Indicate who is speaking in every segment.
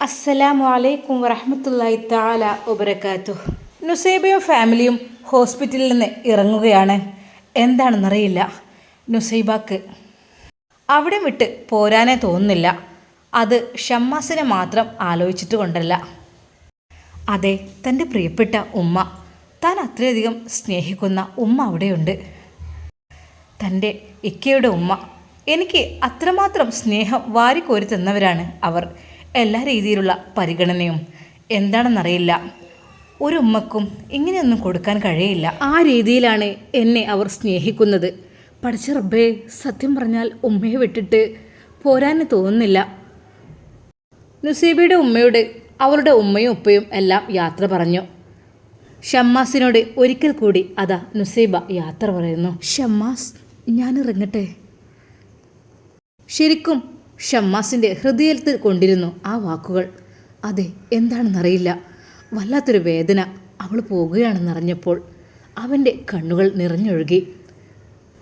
Speaker 1: അസ്സലാമു അലൈക്കും വറഹമത്തല്ലായി താല വബറകാത്തു നുസൈബയും ഫാമിലിയും ഹോസ്പിറ്റലിൽ നിന്ന് ഇറങ്ങുകയാണ്. എന്താണെന്നറിയില്ല. നുസൈബാക്ക് അവിടെ വിട്ട് പോരാനേ തോന്നുന്നില്ല. അത് ഷമ്മാസിനെ മാത്രം ആലോചിച്ചിട്ട് കൊണ്ടല്ല അതെ തന്റെ പ്രിയപ്പെട്ട ഉമ്മ. താൻ അത്രയധികം സ്നേഹിക്കുന്ന ഉമ്മ അവിടെയുണ്ട്. തന്റെ ഇക്കയുടെ ഉമ്മ. എനിക്ക് അത്രമാത്രം സ്നേഹം വാരിക്കോരി തന്നവരാണ് അവർ. എല്ലാ രീതിയിലുള്ള പരിഗണനയും എന്താണെന്നറിയില്ല. ഒരു ഉമ്മക്കും ഇങ്ങനെയൊന്നും കൊടുക്കാൻ കഴിയില്ല. ആ രീതിയിലാണ് എന്നെ അവർ സ്നേഹിക്കുന്നത്. പഠിച്ച റബ്ബേ സത്യം പറഞ്ഞാൽ ഉമ്മയെ വിട്ടിട്ട് പോരാന് തോന്നുന്നില്ല. നുസീബയുടെ ഉമ്മയോട് അവളുടെ ഉമ്മയും ഉപ്പയും എല്ലാം യാത്ര പറഞ്ഞു. ഷമ്മാസിനോട് ഒരിക്കൽ കൂടി അതാ നുസീബ യാത്ര പറയുന്നു. ഷമ്മാസ് ഞാൻ ഇറങ്ങട്ടെ ശരിക്കും ഷമ്മാസിന്റെ ഹൃദയത്തിൽ കൊണ്ടിരുന്നു ആ വാക്കുകൾ. അതെ എന്താണെന്നറിയില്ല. വല്ലാത്തൊരു വേദന അവൾ പോകുകയാണെന്നറിഞ്ഞപ്പോൾ അവന്റെ കണ്ണുകൾ നിറഞ്ഞൊഴുകി.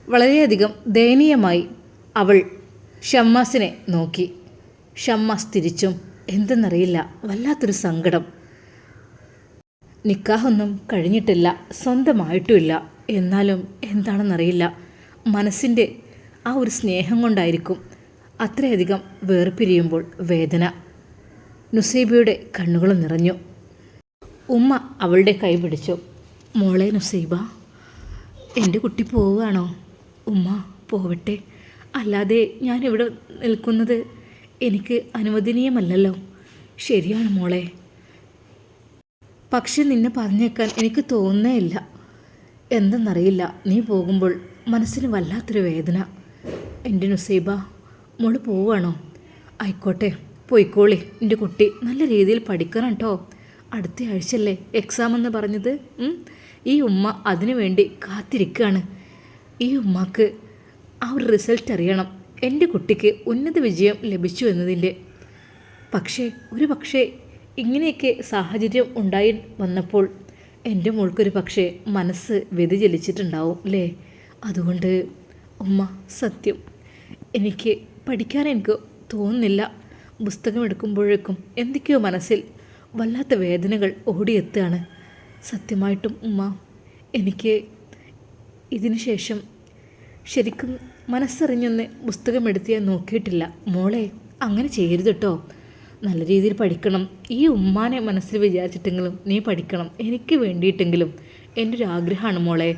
Speaker 1: വളരെയധികം ദയനീയമായി അവൾ ഷമ്മാസിനെ നോക്കി. ഷമ്മാസ് തിരിച്ചും എന്തെന്നറിയില്ല വല്ലാത്തൊരു സങ്കടം. നിക്കാഹൊന്നും കഴിഞ്ഞിട്ടില്ല സ്വന്തമായിട്ടുമില്ല. എന്നാലും എന്താണെന്നറിയില്ല. മനസ്സിന്റെ ആ ഒരു സ്നേഹം കൊണ്ടായിരിക്കും അത്രയധികം വേർപിരിയുമ്പോൾ വേദന. നുസൈബയുടെ കണ്ണുകൾ നിറഞ്ഞു. ഉമ്മ അവളുടെ കൈ പിടിച്ചു. മോളെ നുസൈബ എന്റെ കുട്ടി പോവുകയാണോ? ഉമ്മ പോവട്ടെ. അല്ലാതെ ഞാനിവിടെ നിൽക്കുന്നത്? എനിക്ക് അനുവദനീയമല്ലല്ലോ. ശരിയാണ് മോളെ. പക്ഷെ നിന്നെ പറഞ്ഞേക്കാൻ എനിക്ക് തോന്നേയില്ല എന്തെന്നറിയില്ല. നീ പോകുമ്പോൾ മനസ്സിന് വല്ലാത്തൊരു വേദന. എന്റെ നുസൈബ മോൾ പോവുകയാണോ ആയിക്കോട്ടെ പോയിക്കോളി. എന്റെ കുട്ടി നല്ല രീതിയിൽ പഠിക്കണം കേട്ടോ അടുത്ത ആഴ്ചയല്ലേ എക്സാം എന്ന് പറഞ്ഞത്. ഈ ഉമ്മ അതിനു വേണ്ടി കാത്തിരിക്കുകയാണ് ഈ ഉമ്മക്ക് ആ ഒരു റിസൾട്ട് അറിയണം. എന്റെ കുട്ടിക്ക് ഉന്നത വിജയം ലഭിച്ചു എന്നതിന്റെ പക്ഷേ ഒരു പക്ഷേ ഇങ്ങനെയൊക്കെ സാഹചര്യം ഉണ്ടായി വന്നപ്പോൾ എന്റെ മോൾക്കൊരു പക്ഷേ മനസ്സ് വ്യതിചലിച്ചിട്ടുണ്ടാവും അല്ലേ അതുകൊണ്ട് ഉമ്മ സത്യം. എനിക്ക് പഠിക്കാൻ എനിക്ക് തോന്നുന്നില്ല. പുസ്തകം എടുക്കുമ്പോഴേക്കും എന്തൊക്കെയോ മനസ്സിൽ വല്ലാത്ത വേദനകൾ ഓടിയെത്തുകയാണ്. സത്യമായിട്ടും ഉമ്മ എനിക്ക് ഇതിനു ശേഷം ശരിക്കും മനസ്സറിഞ്ഞൊന്ന് പുസ്തകം എടുത്ത് ഞാൻ നോക്കിയിട്ടില്ല. മോളെ അങ്ങനെ ചെയ്യരുത് കേട്ടോ നല്ല രീതിയിൽ പഠിക്കണം. ഈ ഉമ്മാനെ മനസ്സിൽ വിചാരിച്ചിട്ടെങ്കിലും നീ പഠിക്കണം. എനിക്ക് വേണ്ടിയിട്ടെങ്കിലും. എന്റെ ഒരു ആഗ്രഹമാണ് മോളെ.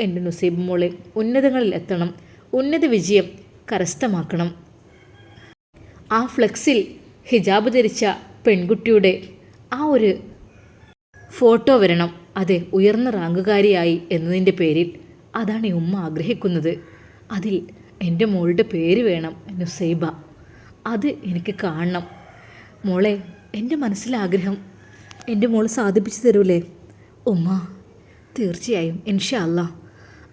Speaker 1: എന്റെ നുസീബ് മോളെ ഉന്നതങ്ങളിൽ എത്തണം. ഉന്നത വിജയം കരസ്ഥമാക്കണം. ആ ഫ്ലെക്സിൽ ഹിജാബ് ധരിച്ച പെൺകുട്ടിയുടെ ആ ഒരു ഫോട്ടോ വരണം. അതെ ഉയർന്ന റാങ്കുകാരിയായി എന്നതിന്റെ പേരിൽ അതാണ് ഈ ഉമ്മ ആഗ്രഹിക്കുന്നത്. അതിൽ എന്റെ മോളുടെ പേര് വേണം നുസൈബ. അത് എനിക്ക് കാണണം. മോളെ എന്റെ മനസ്സിലാഗ്രഹം എന്റെ മോൾ സാധിപ്പിച്ചു തരൂലേ? ഉമ്മ തീർച്ചയായും ഇൻഷാ അല്ലാ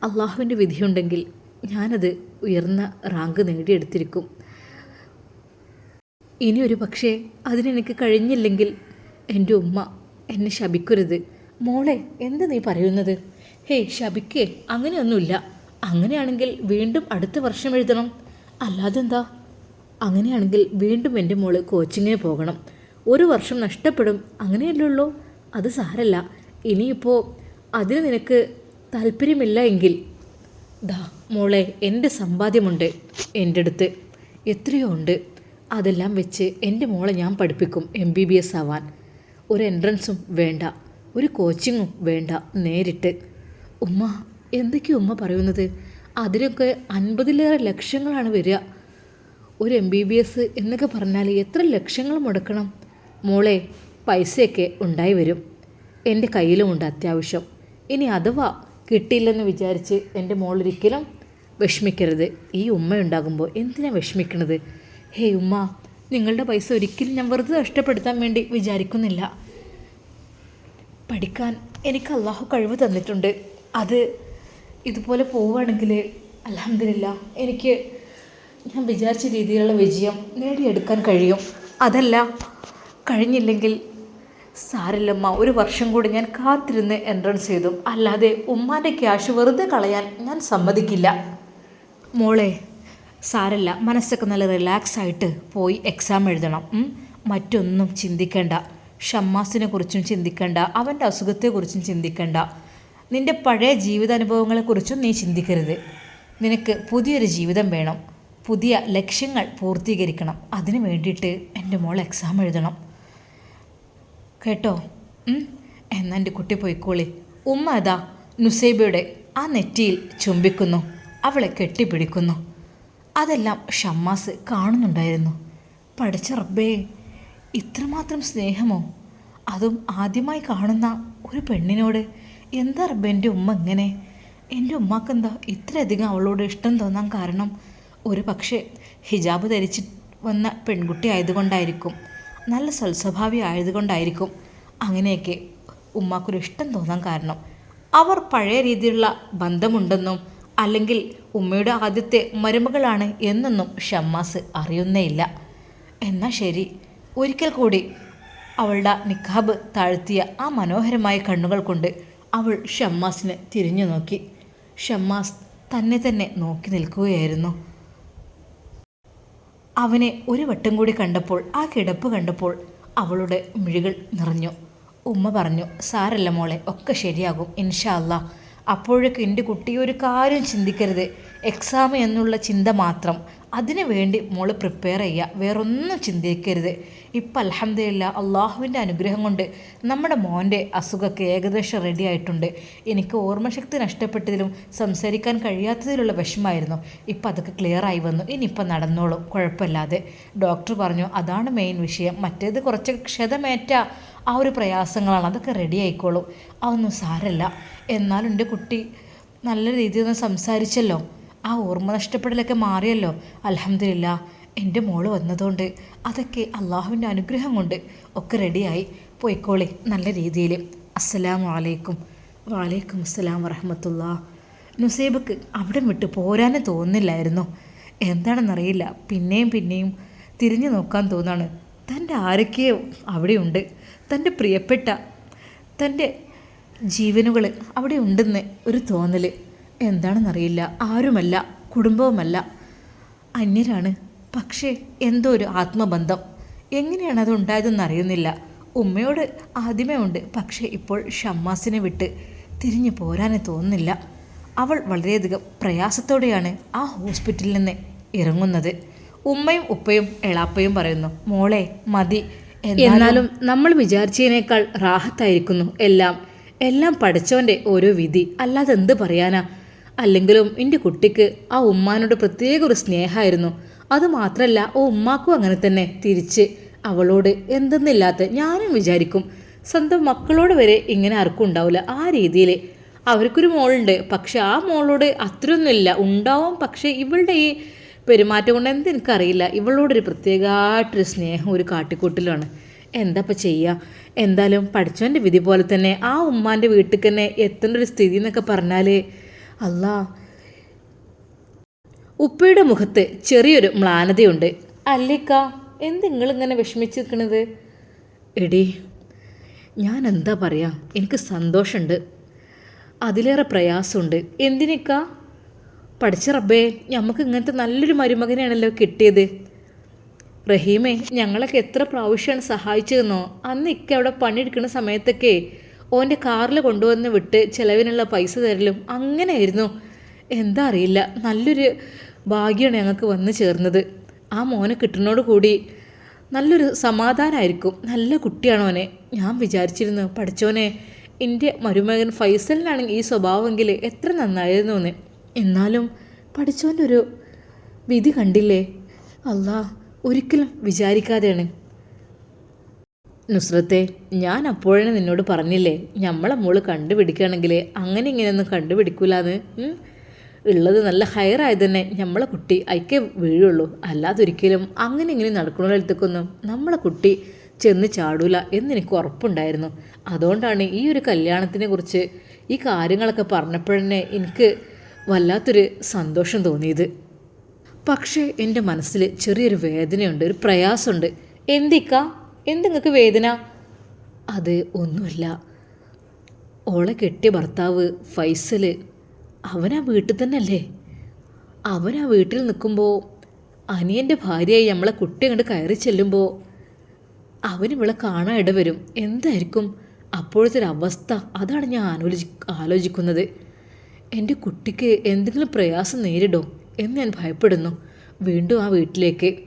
Speaker 1: അള്ളാഹുവിന്റെ വിധിയുണ്ടെങ്കിൽ ഞാനത് ഉയർന്ന റാങ്ക് നേടിയെടുത്തിരിക്കും. ഇനി ഒരു പക്ഷേ അതിനെനിക്ക് കഴിഞ്ഞില്ലെങ്കിൽ എന്റെ ഉമ്മ എന്നെ ശപിക്കരുത്. മോളെ എന്ത് നീ പറയുന്നത്? ഹേയ് ശപിക്കേ അങ്ങനെയൊന്നുമില്ല. അങ്ങനെയാണെങ്കിൽ വീണ്ടും അടുത്ത വർഷം എഴുതണം. അല്ലാതെ എന്താ അങ്ങനെയാണെങ്കിൽ വീണ്ടും എന്റെ മോൾ കോച്ചിങ്ങിന് പോകണം. ഒരു വർഷം നഷ്ടപ്പെടും. അങ്ങനെയല്ലുള്ളൂ. അത് സാരല്ല. ഇനിയിപ്പോൾ അതിന് നിനക്ക് താല്പര്യമില്ല എങ്കിൽ ദാ മോളെ എന്റെ സമ്പാദ്യമുണ്ട് എന്റെ അടുത്ത്. എത്രയോ ഉണ്ട്. അതെല്ലാം വെച്ച് എന്റെ മോളെ ഞാൻ പഠിപ്പിക്കും എം ബി ബി എസ് ആവാൻ. ഒരു എൻട്രൻസും വേണ്ട ഒരു കോച്ചിങ്ങും വേണ്ട നേരിട്ട്. ഉമ്മ എന്തൊക്കെയാണ് ഉമ്മ പറയുന്നത്? അതിനൊക്കെ അൻപതിലേറെ ലക്ഷങ്ങളാണ് വരിക. ഒരു എം ബി ബി എസ് എന്നൊക്കെ പറഞ്ഞാൽ എത്ര ലക്ഷങ്ങൾ മുടക്കണം? മോളെ പൈസയൊക്കെ ഉണ്ടായി വരും. എന്റെ കയ്യിലുമുണ്ട് അത്യാവശ്യം. ഇനി അഥവാ കിട്ടിയില്ലെന്ന് വിചാരിച്ച് എന്റെ മോളൊരിക്കലും വിഷമിക്കരുത്. ഈ ഉമ്മയുണ്ടാകുമ്പോൾ എന്തിനാ വിഷമിക്കണത്? ഹേ ഉമ്മ നിങ്ങളുടെ പൈസ ഒരിക്കലും ഞാൻ വെറുതെ നഷ്ടപ്പെടുത്താൻ വേണ്ടി വിചാരിക്കുന്നില്ല. പഠിക്കാൻ എനിക്ക് അള്ളാഹു കഴിവ് തന്നിട്ടുണ്ട്. അത് ഇതുപോലെ പോവുകയാണെങ്കിൽ അലഹമില്ല എനിക്ക് ഞാൻ വിചാരിച്ച രീതിയിലുള്ള വിജയം നേടിയെടുക്കാൻ കഴിയും. അതല്ല കഴിഞ്ഞില്ലെങ്കിൽ സാരില്ലമ്മ ഒരു വർഷം കൂടി ഞാൻ കാത്തിരുന്ന് എൻട്രൻസ് ചെയ്തു. അല്ലാതെ ഉമ്മാന്റെ ക്യാഷ് വെറുതെ കളയാൻ ഞാൻ സമ്മതിക്കില്ല. മോളെ സാരല്ല മനസ്സൊക്കെ നല്ല റിലാക്സ് ആയിട്ട് പോയി എക്സാം എഴുതണം. മറ്റൊന്നും ചിന്തിക്കണ്ട. ഷമ്മാസിനെ കുറിച്ചും ചിന്തിക്കണ്ട. അവന്റെ അസുഖത്തെക്കുറിച്ചും ചിന്തിക്കണ്ട. നിന്റെ പഴയ ജീവിതാനുഭവങ്ങളെക്കുറിച്ചും നീ ചിന്തിക്കരുത്. നിനക്ക് പുതിയൊരു ജീവിതം വേണം. പുതിയ ലക്ഷ്യങ്ങൾ പൂർത്തീകരിക്കണം. അതിന് വേണ്ടിയിട്ട് എന്റെ മോൾ എക്സാം എഴുതണം. കേട്ടോ? ഉം? എന്നാ എന്റെ കുട്ടി പോയിക്കോളി. ഉമ്മ അതാ നുസൈബയുടെ ആ നെറ്റിയിൽ ചുംബിക്കുന്നു. അവളെ കെട്ടിപ്പിടിക്കുന്നു. അതെല്ലാം ഷമ്മാസ് കാണുന്നുണ്ടായിരുന്നു. പഠിച്ച റബ്ബേ ഇത്രമാത്രം സ്നേഹമോ? അതും ആദ്യമായി കാണുന്ന ഒരു പെണ്ണിനോട് എന്താ റബ്ബേ എന്റെ ഉമ്മ ഇങ്ങനെ? എന്റെ ഉമ്മാക്കെന്താ ഇത്രയധികം അവളോട് ഇഷ്ടം തോന്നാൻ കാരണം? ഒരു പക്ഷേ ഹിജാബ് ധരിച്ച് വന്ന പെൺകുട്ടി ആയതുകൊണ്ടായിരിക്കും നല്ല സൽസ്വഭാവി ആയതുകൊണ്ടായിരിക്കും അങ്ങനെയൊക്കെ ഉമ്മാക്കൊരു ഇഷ്ടം തോന്നാൻ കാരണം. അവർ പഴയ രീതിയിലുള്ള ബന്ധമുണ്ടെന്നും അല്ലെങ്കിൽ ഉമ്മയുടെ ആദ്യത്തെ മരുമകളാണ് എന്നൊന്നും ഷമ്മാസ് അറിയുന്നേയില്ല. എന്നാൽ ശരി. ഒരിക്കൽ കൂടി അവളുടെ നിക്കാബ് താഴ്ത്തിയ ആ മനോഹരമായ കണ്ണുകൾ കൊണ്ട് അവൾ ഷമ്മാസിനെ തിരിഞ്ഞു നോക്കി. ഷമ്മാസ് തന്നെ തന്നെ നോക്കി നിൽക്കുകയായിരുന്നു. അവനെ ഒരു വട്ടം കൂടി കണ്ടപ്പോൾ ആ കിടപ്പ് കണ്ടപ്പോൾ അവളുടെ മിഴികൾ നിറഞ്ഞു. ഉമ്മ പറഞ്ഞു സാരല്ല മോളെ ഒക്കെ ശരിയാകും ഇൻഷാ അല്ലാ അപ്പോഴേക്കും എന്റെ കുട്ടി ഒരു കാര്യം ചിന്തിക്കരുത്. എക്സാം എന്നുള്ള ചിന്ത മാത്രം. അതിനു വേണ്ടി മോൾ പ്രിപ്പയർ ചെയ്യുക. വേറൊന്നും ചിന്തിക്കരുത്. ഇപ്പം അലഹമ്മദില്ല അള്ളാഹുവിന്റെ അനുഗ്രഹം കൊണ്ട് നമ്മുടെ മോന്റെ അസുഖമൊക്കെ ഏകദേശം റെഡി ആയിട്ടുണ്ട്. എനിക്ക് ഓർമ്മശക്തി നഷ്ടപ്പെട്ടതിലും സംസാരിക്കാൻ കഴിയാത്തതിലുള്ള വിഷമമായിരുന്നു. ഇപ്പം അതൊക്കെ ക്ലിയർ ആയി വന്നു. ഇനിയിപ്പം നടന്നോളും. കുഴപ്പമില്ലാതെ. ഡോക്ടർ പറഞ്ഞു അതാണ് മെയിൻ വിഷയം. മറ്റേത് കുറച്ച് ക്ഷതമേറ്റ ആ ഒരു പ്രയാസങ്ങളാണ്. അതൊക്കെ റെഡി ആയിക്കോളും. അതൊന്നും സാരല്ല. എന്നാലും എന്റെ കുട്ടി നല്ല രീതിയിൽ ഒന്ന് സംസാരിച്ചല്ലോ. ആ ഓർമ്മ നഷ്ടപ്പെടലൊക്കെ മാറിയല്ലോ. അലഹമില്ല എന്റെ മോൾ വന്നതുകൊണ്ട് അതൊക്കെ അള്ളാഹുവിന്റെ അനുഗ്രഹം കൊണ്ട് ഒക്കെ റെഡിയായി പോയിക്കോളി നല്ല രീതിയിൽ. അസ്സലാം അലൈക്കും. വാലേക്കും അസ്സലാം വറഹമത്തുള്ള. നുസൈബക്ക് അവിടെ വിട്ട് പോരാനും തോന്നുന്നില്ലായിരുന്നു എന്താണെന്നറിയില്ല. പിന്നെയും പിന്നെയും തിരിഞ്ഞു നോക്കാൻ തോന്നാണ്. തന്റെ ആരൊക്കെയോ അവിടെയുണ്ട്. തന്റെ പ്രിയപ്പെട്ട തന്റെ ജീവനുകൾ അവിടെ ഉണ്ടെന്ന് ഒരു തോന്നൽ. എന്താണെന്നറിയില്ല. ആരുമല്ല കുടുംബവുമല്ല. അന്യരാണ്. പക്ഷേ എന്തോ ഒരു ആത്മബന്ധം. എങ്ങനെയാണ് അത് ഉണ്ടായതെന്ന് അറിയുന്നില്ല. ഉമ്മയോട് ആദ്യമേ ഉണ്ട്. പക്ഷേ ഇപ്പോൾ ഷമ്മാസിനെ വിട്ട് തിരിഞ്ഞു പോരാനേ തോന്നുന്നില്ല. അവൾ വളരെയധികം പ്രയാസത്തോടെയാണ് ആ ഹോസ്പിറ്റലിൽ നിന്ന് ഇറങ്ങുന്നത്. ഉമ്മയും ഉപ്പയും എളാപ്പയും പറയുന്നു മോളെ മതി. എന്നാലും നമ്മൾ വിചാരിച്ചതിനേക്കാൾ റാഹത്തായിരിക്കുന്നു എല്ലാം. എല്ലാം പഠിച്ചവന്റെ ഓരോ വിധി. അല്ലാതെ എന്ത് പറയാനാ? അല്ലെങ്കിലും എന്റെ കുട്ടിക്ക് ആ ഉമ്മാനോട് പ്രത്യേക ഒരു സ്നേഹമായിരുന്നു അതുമാത്രമല്ല ഓ ഉമ്മാക്കും അങ്ങനെ തന്നെ. തിരിച്ച് അവളോട് എന്തെന്നില്ലാത്ത ഞാനും വിചാരിക്കും. സ്വന്തം മക്കളോട് വരെ ഇങ്ങനെ ആർക്കും ഉണ്ടാവില്ല. ആ രീതിയിൽ അവർക്കൊരു മോളുണ്ട്. പക്ഷെ ആ മോളോട് അത്രയൊന്നുമില്ല. ഉണ്ടാവും. പക്ഷേ ഇവളുടെ ഈ പെരുമാറ്റം കൊണ്ട് എന്ത് എനിക്കറിയില്ല. ഇവളോടൊരു പ്രത്യേകമായിട്ടൊരു സ്നേഹം ഒരു കാട്ടിക്കൂട്ടിലാണ്. എന്താ ഇപ്പം ചെയ്യുക എന്തായാലും പഠിച്ചവന്റെ വിധി പോലെ തന്നെ ആ ഉമ്മാന്റെ വീട്ടിൽ തന്നെ എത്തേണ്ട ഒരു സ്ഥിതി എന്നൊക്കെ പറഞ്ഞാൽ അല്ല ഉപ്പയുടെ മുഖത്ത് ചെറിയൊരു മ്ലാനതയുണ്ട്. അല്ലിക്ക എന്ത് നിങ്ങളിങ്ങനെ വിഷമിച്ച് നിൽക്കണത് എടി ഞാൻ എന്താ പറയുക എനിക്ക് സന്തോഷമുണ്ട്. അതിലേറെ പ്രയാസമുണ്ട്. എന്തിനേക്കാ? പഠിച്ച റബ്ബേ ഞമ്മക്ക് ഇങ്ങനത്തെ നല്ലൊരു മരുമകനെയാണല്ലോ കിട്ടിയത്. റഹീമെ ഞങ്ങളൊക്കെ എത്ര പ്രാവശ്യമാണ് സഹായിച്ചതെന്നോ അന്ന് ഇക്ക അവിടെ പണിയെടുക്കുന്ന സമയത്തൊക്കെ ഓന്റെ കാറിൽ കൊണ്ടുവന്ന് വിട്ട് ചിലവിനുള്ള പൈസ തരലും അങ്ങനെയായിരുന്നു. എന്താ അറിയില്ല നല്ലൊരു ഭാഗ്യമാണ് ഞങ്ങൾക്ക് വന്നു ചേർന്നത്. ആ മോനെ കിട്ടുന്നതോട് കൂടി നല്ലൊരു സമാധാനമായിരിക്കും നല്ല കുട്ടിയാണ് ഓനെ. ഞാൻ വിചാരിച്ചിരുന്നു പഠിച്ചോനെ എന്റെ മരുമകൻ ഫൈസലിനാണെങ്കിൽ ഈ സ്വഭാവമെങ്കിൽ എത്ര നന്നായിരുന്നു എന്ന്. എന്നാലും പഠിച്ചവന്റെ ഒരു വിധി കണ്ടില്ലേ? അല്ലാ ഒരിക്കലും വിചാരിക്കാതെയാണ്. നുസ്രത്തെ ഞാൻ അപ്പോഴേ നിന്നോട് പറഞ്ഞില്ലേ ഞമ്മളെ മോൾ കണ്ടുപിടിക്കുകയാണെങ്കിൽ അങ്ങനെ ഇങ്ങനെയൊന്നും കണ്ടുപിടിക്കൂലെന്ന്? ഉള്ളത് നല്ല ഹയറായത് തന്നെ നമ്മളെ കുട്ടി അയക്കേ വീഴുള്ളൂ. അല്ലാതൊരിക്കലും അങ്ങനെ ഇങ്ങനെ നടക്കണോടത്തേക്കൊന്നും നമ്മളെ കുട്ടി ചെന്ന് ചാടൂല എന്നെനിക്ക് ഉറപ്പുണ്ടായിരുന്നു. അതുകൊണ്ടാണ് ഈ ഒരു കല്യാണത്തിനെ കുറിച്ച് ഈ കാര്യങ്ങളൊക്കെ പറഞ്ഞപ്പോഴന്നെ എനിക്ക് വല്ലാത്തൊരു സന്തോഷം തോന്നിയത്. പക്ഷേ എന്റെ മനസ്സിൽ ചെറിയൊരു വേദനയുണ്ട് ഒരു പ്രയാസമുണ്ട്. എന്തിക്ക? എന്തിങ്ങൾക്ക് വേദന? അത് ഒന്നുമില്ല. ഓളെ കെട്ടിയ ഭർത്താവ് ഫൈസൽ അവനാ വീട്ടിൽ തന്നെ അല്ലേ അവനാ വീട്ടിൽ നിൽക്കുമ്പോൾ അനിയന്റെ ഭാര്യയായി നമ്മളെ കുട്ടി കണ്ട് കയറി ചെല്ലുമ്പോൾ അവൻ കാണാൻ ഇടവരും. എന്തായിരിക്കും? അപ്പോഴത്തെ ഒരു അവസ്ഥ. അതാണ് ഞാൻ ആലോചി ആലോചിക്കുന്നത്. എന്റെ കുട്ടിക്ക് എന്തെങ്കിലും പ്രയാസം നേരിടോ എന്ന് ഞാൻ ഭയപ്പെടുന്നു. വീണ്ടും ആ വീട്ടിലേക്ക്.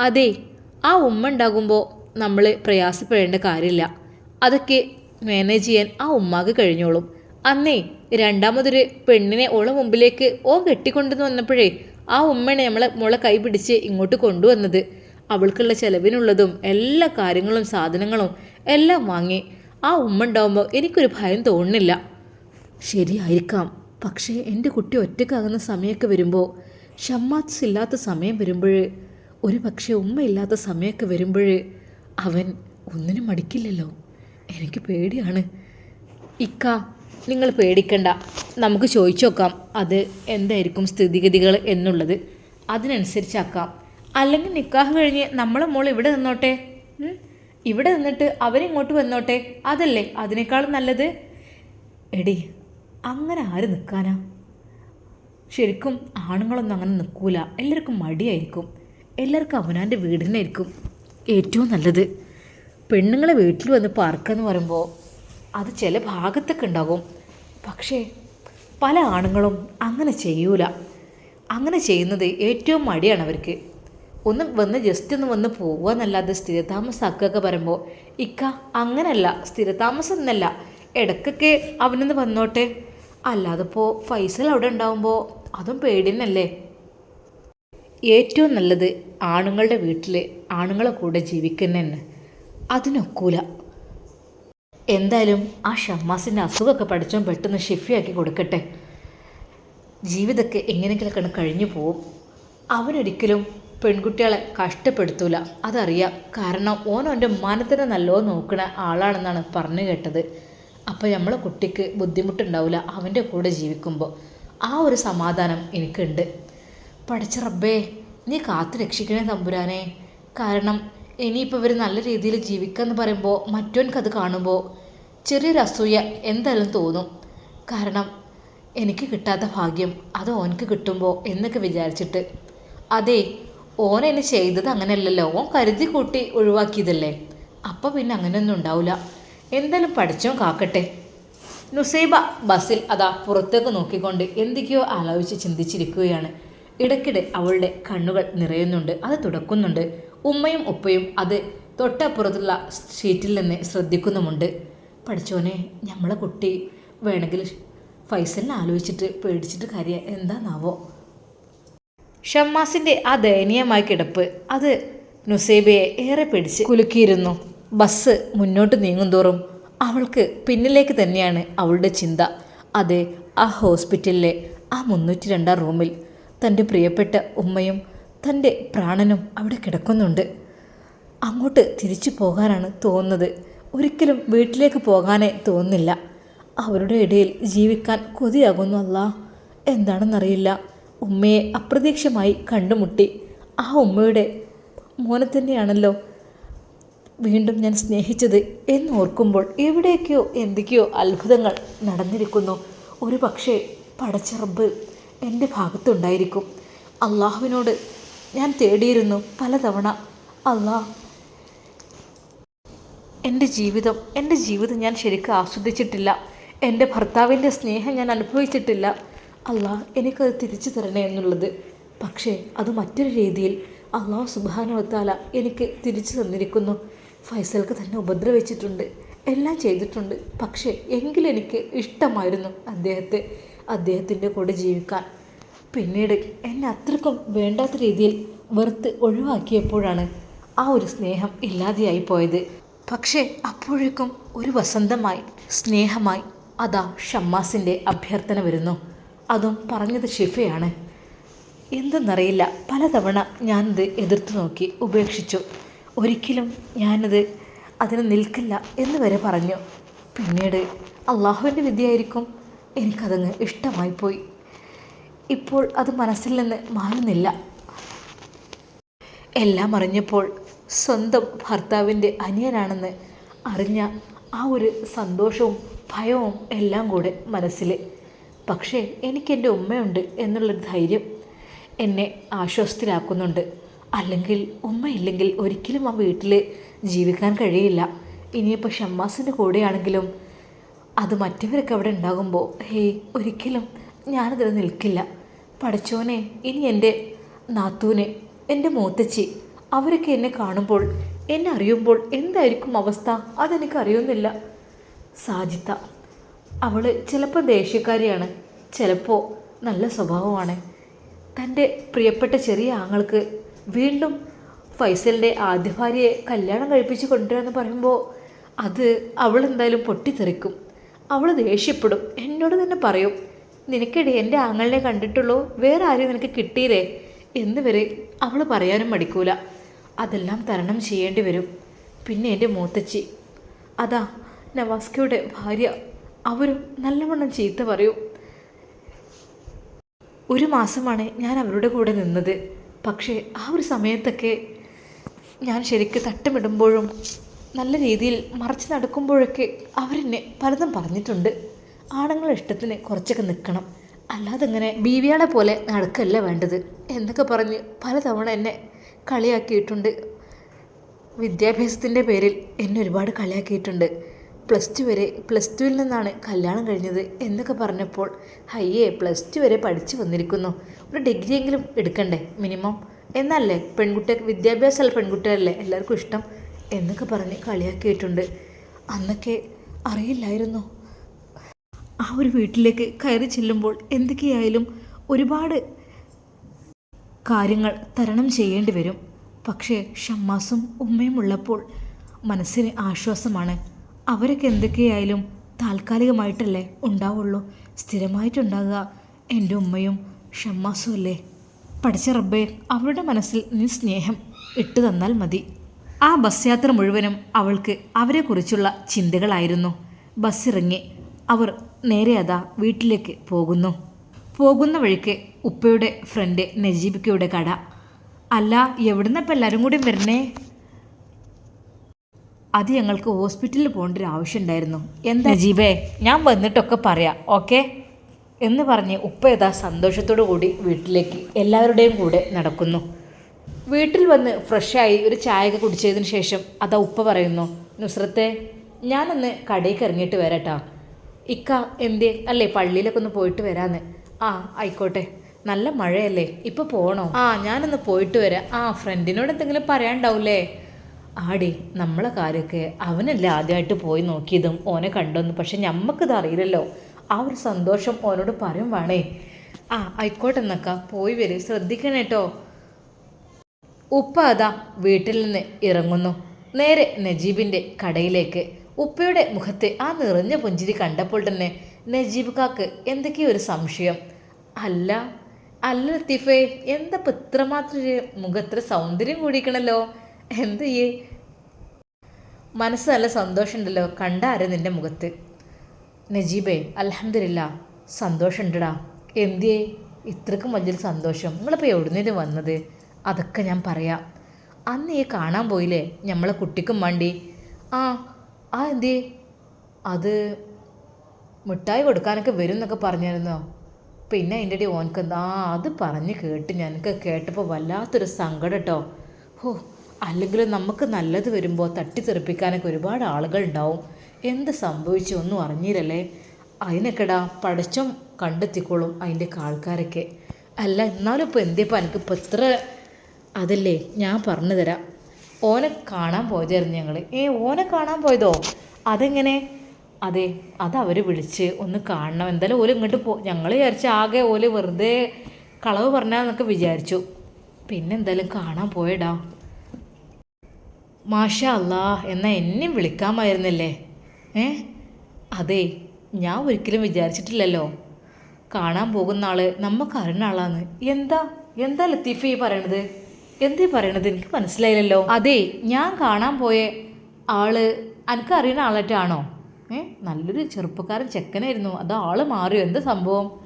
Speaker 1: അതെ ആ ഉമ്മ ഉണ്ടാകുമ്പോൾ നമ്മൾ പ്രയാസപ്പെടേണ്ട കാര്യമില്ല. അതൊക്കെ മാനേജ് ചെയ്യാൻ ആ ഉമ്മാക്ക് കഴിഞ്ഞോളും. അന്നേ രണ്ടാമതൊരു പെണ്ണിനെ ഓളെ മുമ്പിലേക്ക് ഓ കെട്ടിക്കൊണ്ടെന്ന് വന്നപ്പോഴേ ആ ഉമ്മനെ നമ്മളെ മുളെ കൈ പിടിച്ച് ഇങ്ങോട്ട് കൊണ്ടുവന്നത്. അവൾക്കുള്ള ചിലവിനുള്ളതും എല്ലാ കാര്യങ്ങളും സാധനങ്ങളും എല്ലാം വാങ്ങി ആ ഉമ്മ ഉണ്ടാവുമ്പോൾ എനിക്കൊരു ഭയം തോന്നുന്നില്ല. ശരിയായിരിക്കാം. പക്ഷേ എന്റെ കുട്ടി ഒറ്റക്കാകുന്ന സമയമൊക്കെ വരുമ്പോൾ ഷമ്മാത്സ് ഇല്ലാത്ത സമയം വരുമ്പോൾ ഒരു പക്ഷേ ഉമ്മയില്ലാത്ത സമയമൊക്കെ വരുമ്പോൾ അവൻ ഒന്നിനും മടിക്കില്ലല്ലോ. എനിക്ക് പേടിയാണ്. ഇക്ക നിങ്ങൾ പേടിക്കണ്ട. നമുക്ക് ചോദിച്ചു നോക്കാം അത് എന്തായിരിക്കും സ്ഥിതിഗതികൾ എന്നുള്ളത്. അതിനനുസരിച്ചാക്കാം. അല്ലെങ്കിൽ നിക്കാഹ് കഴിഞ്ഞ് നമ്മളെ മോൾ ഇവിടെ നിന്നോട്ടെ? ഇവിടെ നിന്നിട്ട് അവരിങ്ങോട്ട് വന്നോട്ടെ? അതല്ലേ അതിനേക്കാളും നല്ലത്? എടി അങ്ങനെ ആര് നിൽക്കാനാ ശരിക്കും ആണുങ്ങളൊന്നും അങ്ങനെ നിൽക്കൂല എല്ലാവർക്കും മടിയായിരിക്കും. എല്ലാവർക്കും അവനാന്റെ വീടിനായിരിക്കും ഏറ്റവും നല്ലത്. പെണ്ണുങ്ങളെ വീട്ടിൽ വന്ന് പാർക്കാന്ന് പറയുമ്പോൾ അത് ചില ഭാഗത്തൊക്കെ ഉണ്ടാകും. പക്ഷേ പല ആണുങ്ങളും അങ്ങനെ ചെയ്യൂല. അങ്ങനെ ചെയ്യുന്നത് ഏറ്റവും മടിയാണ് അവർക്ക്. ഒന്ന് വന്ന് ജസ്റ്റ് ഒന്ന് വന്ന് പോവുക എന്നല്ലാതെ സ്ഥിരതാമസാക്കുകയൊക്കെ പറയുമ്പോൾ ഇക്ക അങ്ങനല്ല സ്ഥിരതാമസം എന്നല്ല. ഇടയ്ക്കൊക്കെ അവനൊന്ന് വന്നോട്ടെ. അല്ലാതെ ഇപ്പോൾ ഫൈസൽ അവിടെ ഉണ്ടാവുമ്പോൾ അതും പേടിയെന്നല്ലേ ഏറ്റവും നല്ലത് ആണുങ്ങളുടെ വീട്ടിൽ ആണുങ്ങളെ കൂടെ ജീവിക്കുന്നതന്നെ അതിനൊക്കൂല. എന്തായാലും ആ ഷമ്മാസിന്റെ അസുഖമൊക്കെ പഠിച്ചോൻ പെട്ടെന്ന് ഷിഫിയാക്കി കൊടുക്കട്ടെ. ജീവിതമൊക്കെ എങ്ങനെയെങ്കിലൊക്കെ കഴിഞ്ഞു പോവും. അവനൊരിക്കലും പെൺകുട്ടികളെ കഷ്ടപ്പെടുത്തൂല. അതറിയാം. കാരണം ഓൻ മാനത്തിനെ നല്ലോ നോക്കുന്ന ആളാണെന്നാണ് പറഞ്ഞു കേട്ടത്. അപ്പോൾ നമ്മൾ കുട്ടിക്ക് ബുദ്ധിമുട്ടുണ്ടാവില്ല അവന്റെ കൂടെ ജീവിക്കുമ്പോൾ ആ ഒരു സമാധാനം എനിക്കുണ്ട്. പഠിച്ച റബ്ബേ നീ കാത്തു രക്ഷിക്കണേ തമ്പുരാനെ. കാരണം ഇനിയിപ്പോൾ ഇവർ നല്ല രീതിയിൽ ജീവിക്കാന്ന് പറയുമ്പോൾ മറ്റോൻക്കത് കാണുമ്പോൾ ചെറിയൊരു അസൂയ എന്തായാലും തോന്നും. കാരണം എനിക്ക് കിട്ടാത്ത ഭാഗ്യം അത് ഓനക്ക് കിട്ടുമ്പോൾ എന്നൊക്കെ വിചാരിച്ചിട്ട്. അതെ ഓൻ എന്നെ ചെയ്തത് അങ്ങനെയല്ലല്ലോ. ഓൻ കരുതി കൂട്ടി ഒഴിവാക്കിയതല്ലേ. അപ്പം പിന്നെ അങ്ങനെയൊന്നും ഉണ്ടാവില്ല എന്തായാലും പഠിച്ചോ കാക്കട്ടെ? നുസൈബ ബസ്സിൽ അതാ പുറത്തേക്ക് നോക്കിക്കൊണ്ട് എന്തൊക്കെയോ ആലോചിച്ച് ചിന്തിച്ചിരിക്കുകയാണ്. ഇടയ്ക്കിടെ അവളുടെ കണ്ണുകൾ നിറയുന്നുണ്ട് അത് തുടക്കുന്നുണ്ട്. ഉമ്മയും ഉപ്പയും അത് തൊട്ടപ്പുറത്തുള്ള ഷീറ്റിൽ നിന്ന് ശ്രദ്ധിക്കുന്നുമുണ്ട്. പഠിച്ചോനെ നമ്മളെ കുട്ടി വേണമെങ്കിൽ ഫൈസലിനെ ആലോചിച്ചിട്ട് പേടിച്ചിട്ട് കാര്യം എന്താന്നാവോ? ഷമ്മാസിന്റെ ആ ദയനീയമായ കിടപ്പ് അത് നുസൈബയെ ഏറെ പിടിച്ച് കുലുക്കിയിരുന്നു. ബസ് മുന്നോട്ട് നീങ്ങുന്തോറും അവൾക്ക് പിന്നിലേക്ക് തന്നെയാണ് അവളുടെ ചിന്ത. അതെ ആ ഹോസ്പിറ്റലിലെ ആ മുന്നൂറ്റി രണ്ടാം റൂമിൽ തന്റെ പ്രിയപ്പെട്ട ഉമ്മയും തന്റെ പ്രാണനും അവിടെ കിടക്കുന്നുണ്ട്. അങ്ങോട്ട് തിരിച്ചു പോകാനാണ് തോന്നുന്നത്. ഒരിക്കലും വീട്ടിലേക്ക് പോകാനേ തോന്നില്ല അവരുടെ ഇടയിൽ ജീവിക്കാൻ കൊതിയാകുന്നു അല്ല. എന്താണെന്നറിയില്ല. ഉമ്മയെ അപ്രതീക്ഷമായി കണ്ടുമുട്ടി. ആ ഉമ്മയുടെ മോനെ തന്നെയാണല്ലോ വീണ്ടും ഞാൻ സ്നേഹിച്ചത് എന്നോർക്കുമ്പോൾ എവിടേക്കോ എന്തൊക്കെയോ അത്ഭുതങ്ങൾ നടന്നിരിക്കുന്നു. ഒരു പക്ഷേ പടച്ചറബ് എന്റെ ഭാഗത്തുണ്ടായിരിക്കും. അള്ളാഹുവിനോട് ഞാൻ തേടിയിരുന്നു പലതവണ. അള്ളാഹ് എന്റെ ജീവിതം എന്റെ ജീവിതം ഞാൻ ശരിക്കും ആസ്വദിച്ചിട്ടില്ല. എന്റെ ഭർത്താവിന്റെ സ്നേഹം ഞാൻ അനുഭവിച്ചിട്ടില്ല. അള്ളാഹ് എനിക്കത് തിരിച്ചു തരണേ എന്നുള്ളത്. പക്ഷേ അത് മറ്റൊരു രീതിയിൽ അള്ളാഹു സുബാനുവത്താല എനിക്ക് തിരിച്ചു തന്നിരിക്കുന്നു. ഫൈസൽക്ക് തന്നെ ഉപദ്രവിച്ചിട്ടുണ്ട്. എല്ലാം ചെയ്തിട്ടുണ്ട്. പക്ഷേ എങ്കിലെനിക്ക് ഇഷ്ടമായിരുന്നു അദ്ദേഹത്തെ അദ്ദേഹത്തിന്റെ കൂടെ ജീവിക്കാൻ. പിന്നീട് എന്നെ അത്രക്കും വേണ്ടാത്ത രീതിയിൽ വെറുത്ത് ഒഴിവാക്കിയപ്പോഴാണ് ആ ഒരു സ്നേഹം ഇല്ലാതെയായി പോയത്. പക്ഷേ അപ്പോഴേക്കും ഒരു വസന്തമായി സ്നേഹമായി അതാ ഷമ്മാസിന്റെ അഭ്യർത്ഥന വരുന്നു. അതും പറഞ്ഞത് ഷിഫയാണ്. എന്തെന്നറിയില്ല. പലതവണ ഞാനത് എതിർത്ത് നോക്കി ഉപേക്ഷിച്ചു. ഒരിക്കലും ഞാനത് അതിന് നിൽക്കില്ല എന്ന് വരെ പറഞ്ഞു. പിന്നീട് അള്ളാഹുവിന്റെ വിദ്യയായിരിക്കും എനിക്കതങ്ങ് ഇഷ്ടമായിപ്പോയി. ഇപ്പോൾ അത് മനസ്സിൽ നിന്ന് മാറുന്നില്ല. എല്ലാം അറിഞ്ഞപ്പോൾ സ്വന്തം ഭർത്താവിന്റെ അനിയനാണെന്ന് അറിഞ്ഞ ആ ഒരു സന്തോഷവും ഭയവും എല്ലാം കൂടെ മനസ്സിൽ. പക്ഷേ എനിക്കെന്റെ ഉമ്മയുണ്ട് എന്നുള്ളൊരു ധൈര്യം എന്നെ ആശ്വസ്തരാക്കുന്നുണ്ട് അല്ലെങ്കിൽ ഉമ്മയില്ലെങ്കിൽ ഒരിക്കലും ആ വീട്ടിൽ ജീവിക്കാൻ കഴിയില്ല. ഇനിയിപ്പോൾ ഷമ്മാസിന്റെ കൂടെയാണെങ്കിലും അത് മറ്റവരൊക്കെ അവിടെ ഉണ്ടാകുമ്പോൾ ഹേയ് ഒരിക്കലും ഞാനതിൽ നിൽക്കില്ല. പഠിച്ചോനെ ഇനി എന്റെ നാത്തൂനെ എന്റെ മൂത്തച്ചി അവരൊക്കെ എന്നെ കാണുമ്പോൾ എന്നെ അറിയുമ്പോൾ എന്തായിരിക്കും അവസ്ഥ? അതെനിക്ക് അറിയുന്നില്ല. സാജിത്ത അവൾ ചിലപ്പോൾ ദേഷ്യക്കാരിയാണ് ചിലപ്പോൾ നല്ല സ്വഭാവമാണ്. തന്റെ പ്രിയപ്പെട്ട ചെറിയ ആങ്ങൾക്ക് വീണ്ടും ഫൈസലിന്റെ ആദ്യ ഭാര്യയെ കല്യാണം കഴിപ്പിച്ച് കൊണ്ടുവരാമെന്ന് പറയുമ്പോൾ അത് അവൾ എന്തായാലും പൊട്ടിത്തെറിക്കും. അവൾ ദേഷ്യപ്പെടും. എന്നോട് തന്നെ പറയും നിനക്കിടെ എന്റെ ആങ്ങളിനെ കണ്ടിട്ടുള്ളൂ. വേറെ ആരെയും നിനക്ക് കിട്ടിയില്ലേ? എന്ന് വരെ അവൾ പറയാനും മടിക്കൂല. അതെല്ലാം തരണം ചെയ്യേണ്ടി വരും. പിന്നെ എന്റെ മൂത്തച്ചി. അതാ നവാസ്കയുടെ ഭാര്യ. അവരും നല്ലവണ്ണം ചീത്ത പറയും. ഒരു മാസമാണ് ഞാൻ അവരുടെ കൂടെ നിന്നത്. പക്ഷേ ആ ഒരു സമയത്തൊക്കെ ഞാൻ ശരിക്ക് തട്ടമിടുമ്പോഴും നല്ല രീതിയിൽ മറിച്ച് നടക്കുമ്പോഴൊക്കെ അവരെന്നെ പലതും പറഞ്ഞിട്ടുണ്ട്. ആണുങ്ങളുടെ ഇഷ്ടത്തിന് കുറച്ചൊക്കെ നിൽക്കണം. അല്ലാതെ ഇങ്ങനെ ബീവിയാളെ പോലെ നടക്കല്ല വേണ്ടത്? എന്നൊക്കെ പറഞ്ഞ് പലതവണ എന്നെ കളിയാക്കിയിട്ടുണ്ട്. വിദ്യാഭ്യാസത്തിന്റെ പേരിൽ എന്നെ ഒരുപാട് കളിയാക്കിയിട്ടുണ്ട്. പ്ലസ് ടു വരെ പ്ലസ് ടുവിൽ നിന്നാണ് കല്യാണം കഴിഞ്ഞത് എന്നൊക്കെ പറഞ്ഞപ്പോൾ ഹയ്യേ പ്ലസ് ടു വരെ പഠിച്ചു വന്നിരിക്കുന്നു. ഒരു ഡിഗ്രിയെങ്കിലും എടുക്കണ്ടേ മിനിമം എന്നല്ലേ? പെൺകുട്ടി വിദ്യാഭ്യാസമല്ല പെൺകുട്ടികളല്ലേ? എല്ലാവർക്കും ഇഷ്ടം എന്നൊക്കെ പറഞ്ഞ് കളിയാക്കിയിട്ടുണ്ട്. അന്നൊക്കെ അറിയില്ലായിരുന്നു. ആ ഒരു വീട്ടിലേക്ക് കയറി ചെല്ലുമ്പോൾ എന്തൊക്കെയായാലും ഒരുപാട് കാര്യങ്ങൾ തരണം ചെയ്യേണ്ടി വരും. പക്ഷേ ഷമ്മാസും ഉമ്മയും ഉള്ളപ്പോൾ മനസ്സിന് ആശ്വാസമാണ്. അവരൊക്കെ എന്തൊക്കെയായാലും താൽക്കാലികമായിട്ടല്ലേ ഉണ്ടാവുള്ളൂ. സ്ഥിരമായിട്ടുണ്ടാകുക എന്റെ ഉമ്മയും ഷമ്മാസും അല്ലേ പഠിച്ച റബ്ബെ അവളുടെ മനസ്സിൽ നീ സ്നേഹം ഇട്ടു തന്നാൽ മതി. ആ ബസ് യാത്ര മുഴുവനും അവൾക്ക് അവരെക്കുറിച്ചുള്ള ചിന്തകളായിരുന്നു. ബസ് ഇറങ്ങി അവർ നേരെ അതാ വീട്ടിലേക്ക് പോകുന്നു. പോകുന്ന വഴിക്ക് ഉപ്പയുടെ ഫ്രണ്ട് നജീബിക്കയുടെ കട. അല്ല എവിടുന്നപ്പം എല്ലാവരും കൂടി വരണേ അത് ഞങ്ങൾക്ക് ഹോസ്പിറ്റലിൽ പോകേണ്ട ഒരു ആവശ്യമുണ്ടായിരുന്നു എന്താ? നജീബേ ഞാൻ വന്നിട്ടൊക്കെ പറയാം ഓക്കെ? എന്ന് പറഞ്ഞ് ഉപ്പ യഥാ സന്തോഷത്തോടു കൂടി വീട്ടിലേക്ക് എല്ലാവരുടെയും കൂടെ നടക്കുന്നു. വീട്ടിൽ വന്ന് ഫ്രഷായി ഒരു ചായയൊക്കെ കുടിച്ചതിന് ശേഷം അതാ ഉപ്പ പറയുന്നു നുസ്രത്തെ ഞാനൊന്ന് കടയിലേക്ക് ഇറങ്ങിയിട്ട് വരാട്ടാ. ഇക്ക എന്തേ? അല്ലേ പള്ളിയിലൊക്കെ ഒന്ന് പോയിട്ട് വരാന്ന്. ആ ആയിക്കോട്ടെ. നല്ല മഴയല്ലേ ഇപ്പോൾ പോകണോ ആ ഞാനൊന്ന് പോയിട്ട് വരാം. ആ ഫ്രണ്ടിനോട് എന്തെങ്കിലും പറയാണ്ടാവൂലേ ആടി നമ്മളെ കാര്യമൊക്കെ അവനല്ലേ ആദ്യമായിട്ട് പോയി നോക്കിയതും ഓനെ കണ്ടോന്ന്. പക്ഷെ ഞമ്മക്കിത് അറിയില്ലല്ലോ. ആ ഒരു സന്തോഷം ഓനോട് പറയും വേണേ. ആ ആയിക്കോട്ടെ എന്നക്ക പോയി വരും ശ്രദ്ധിക്കണേട്ടോ ഉപ്പ അതാ വീട്ടിൽ നിന്ന് ഇറങ്ങുന്നു. നേരെ നജീബിന്റെ കടയിലേക്ക്. ഉപ്പയുടെ മുഖത്തെ ആ നിറഞ്ഞ പുഞ്ചിരി കണ്ടപ്പോൾ തന്നെ നജീബ് കാക്ക് എന്തൊക്കെയോ ഒരു സംശയം. അല്ല അല്ല ലത്തീഫേ എന്താ ഇപ്പം ഇത്രമാത്രം മുഖത്ര സൗന്ദര്യം കൂടിക്കണല്ലോ എന്ത് ചെയ്യേ? മനസ്സ് നല്ല സന്തോഷമുണ്ടല്ലോ കണ്ടാരെ നിന്റെ മുഖത്ത്? നജീബേ അലഹമില്ല സന്തോഷമുണ്ടടാ. എന്തിയേ? ഇത്രക്കും വലിയൊരു സന്തോഷം. നിങ്ങളിപ്പോൾ എവിടുന്നേലും വന്നത്? അതൊക്കെ ഞാൻ പറയാം. അന്ന് ഈ കാണാൻ പോയില്ലേ? നമ്മളെ കുട്ടിക്കും വേണ്ടി. ആ ആ എന്തേ അത് മിഠായി കൊടുക്കാനൊക്കെ വരും എന്നൊക്കെ പറഞ്ഞിരുന്നോ പിന്നെ അതിന്റെ ഇടയിൽ ഓനക്ക് ആ അത് പറഞ്ഞ് കേട്ട് ഞാനൊക്കെ കേട്ടപ്പോൾ വല്ലാത്തൊരു സങ്കടം കേട്ടോ ഹോ അല്ലെങ്കിൽ നമുക്ക് നല്ലത് വരുമ്പോൾ തട്ടിത്തെറിപ്പിക്കാനൊക്കെ ഒരുപാട് ആളുകൾ ഉണ്ടാവും. എന്ത് സംഭവിച്ചു ഒന്നും അറിഞ്ഞില്ലല്ലേ? അതിനൊക്കെടാ പടച്ചം കണ്ടെത്തിക്കോളും അതിന്റെ ആൾക്കാരൊക്കെ. അല്ല എന്നാലും ഇപ്പോൾ എന്തേപ്പോൾ എനിക്ക് ഇപ്പോൾ എത്ര അതല്ലേ ഞാൻ പറഞ്ഞു തരാം. ഓനെ കാണാൻ പോയതായിരുന്നു ഞങ്ങൾ ഏ ഓനെ കാണാൻ പോയതോ? അതെങ്ങനെ? അതെ അത് അവർ വിളിച്ച് ഒന്ന് കാണണം. എന്തായാലും ഓൽ ഇങ്ങോട്ട് പോ ഞങ്ങൾ വിചാരിച്ച ആകെ ഓൽ വെറുതെ കളവ് പറഞ്ഞാന്നൊക്കെ വിചാരിച്ചു. പിന്നെ എന്തായാലും കാണാൻ പോയടാ. മാഷ അല്ലാ എന്നാൽ എന്നെയും വിളിക്കാമായിരുന്നില്ലേ? ഏ? അതെ ഞാൻ ഒരിക്കലും വിചാരിച്ചിട്ടില്ലല്ലോ. കാണാൻ പോകുന്ന ആൾ നമുക്ക് അറിയുന്ന ആളാണ് എന്താ? എന്താ ലത്തീഫ് ഈ പറയണത്? എന്തേ പറയണത്? എനിക്ക് മനസ്സിലായില്ലല്ലോ. അതെ ഞാൻ കാണാൻ പോയ ആൾ എനിക്ക് അറിയുന്ന ആളായിട്ടാണോ ഏ നല്ലൊരു ചെറുപ്പക്കാരൻ ചെക്കനായിരുന്നു. അത് ആൾ മാറിയോ? എന്താ സംഭവം?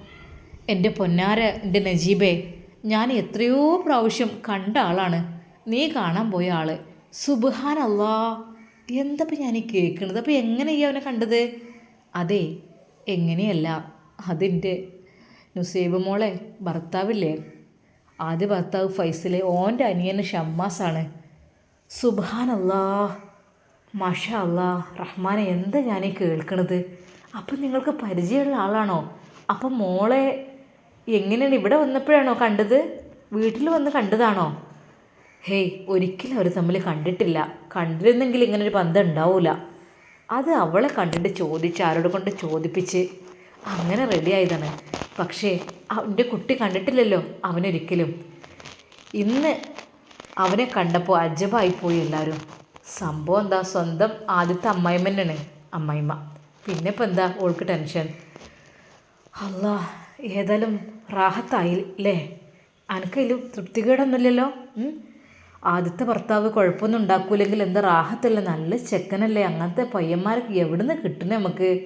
Speaker 1: എന്റെ പൊന്നാര എന്റെ നജീബേ ഞാൻ എത്രയോ പ്രാവശ്യം കണ്ട ആളാണ്. നീ കാണാൻ പോയ ആൾ. സുബഹാൻ അല്ലാ എന്തപ്പോൾ ഞാൻ ഈ കേൾക്കുന്നത് അപ്പോൾ എങ്ങനെയാണ് അവനെ കണ്ടത്? അതെ എങ്ങനെയല്ല. അതിന്റെ നുസൈബ് മോളെ ഭർത്താവില്ലേ? ആദ്യ ഭർത്താവ് ഫൈസലെ ഓന്റെ അനിയന് ഷമ്മാസാണ്. സുബാനല്ലാ മഷ അല്ലാ റഹ്മാനെ എന്താ ഞാനീ കേൾക്കണത്? അപ്പം നിങ്ങൾക്ക് പരിചയമുള്ള ആളാണോ? അപ്പം മോളെ എങ്ങനെയാണ് ഇവിടെ വന്നപ്പോഴാണോ കണ്ടത്? വീട്ടിൽ വന്ന് കണ്ടതാണോ? ഹേയ് ഒരിക്കലും അവർ തമ്മിൽ കണ്ടിട്ടില്ല. കണ്ടിരുന്നെങ്കിൽ ഇങ്ങനൊരു ബന്ധം ഉണ്ടാവില്ല അത് അവളെ കണ്ടിട്ട് ചോദിച്ച് ആരോട് കൊണ്ട് ചോദിപ്പിച്ച് അങ്ങനെ റെഡിയായതാണ് പക്ഷേ അവന്റെ കുട്ടി കണ്ടിട്ടില്ലല്ലോ അവനൊരിക്കലും. ഇന്ന് അവനെ കണ്ടപ്പോൾ അജബായിപ്പോയി എല്ലാവരും സംഭവം എന്താ? സ്വന്തം ആദ്യത്തെ അമ്മായിമ്മ തന്നെയാണ് അമ്മായിമ്മ. പിന്നെ ഇപ്പം എന്താ ഓൾക്ക് ടെൻഷൻ അല്ലാ ഏതായാലും റാഹത്തായില്ലേ അനക്കതിൽ തൃപ്തികേടൊന്നുമില്ലല്ലോ? ആദ്യത്തെ ഭർത്താവ് കുഴപ്പമൊന്നും ഉണ്ടാക്കൂലെങ്കിൽ എന്താ റാഹത്തല്ല? നല്ല ചെക്കനല്ലേ. അങ്ങനത്തെ പയ്യന്മാർക്ക് എവിടുന്ന് കിട്ടുന്നേ നമുക്ക്?